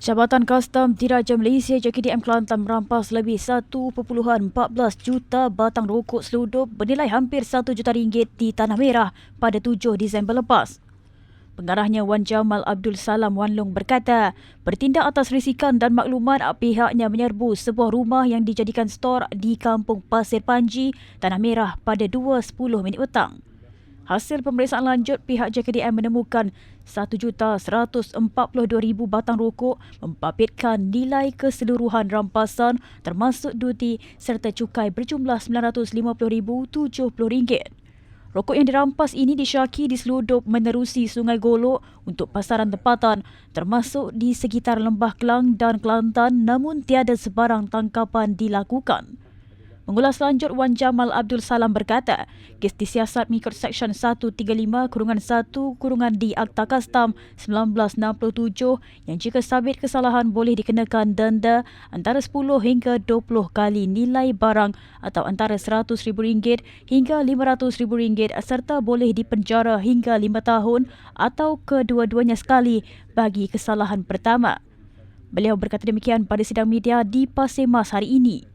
Jabatan Kastam Diraja Malaysia JKDM Kelantan merampas lebih 1.14 juta batang rokok seludup bernilai hampir 1 juta ringgit di Tanah Merah pada 7 Disember lepas. Pengarahnya Wan Jamal Abdul Salam Wan Long berkata, bertindak atas risikan dan maklumat pihaknya menyerbu sebuah rumah yang dijadikan stor di Kampung Pasir Panji, Tanah Merah pada 2.10 minit petang. Hasil pemeriksaan lanjut, pihak JKDM menemukan 1,142,000 batang rokok membabitkan nilai keseluruhan rampasan termasuk duti serta cukai berjumlah RM950,070. Rokok yang dirampas ini disyaki diseludup menerusi Sungai Golok untuk pasaran tempatan termasuk di sekitar Lembah Kelang dan Kelantan namun tiada sebarang tangkapan dilakukan. Mengulas lanjut Wan Jamal Abdul Salam berkata, kes disiasat mengikut Seksyen 135 kurungan 1 kurungan di Akta Kastam 1967 yang jika sabit kesalahan boleh dikenakan denda antara 10 hingga 20 kali nilai barang atau antara RM100,000 hingga RM500,000 serta boleh dipenjara hingga 5 tahun atau kedua-duanya sekali bagi kesalahan pertama. Beliau berkata demikian pada sidang media di Pasir Mas hari ini.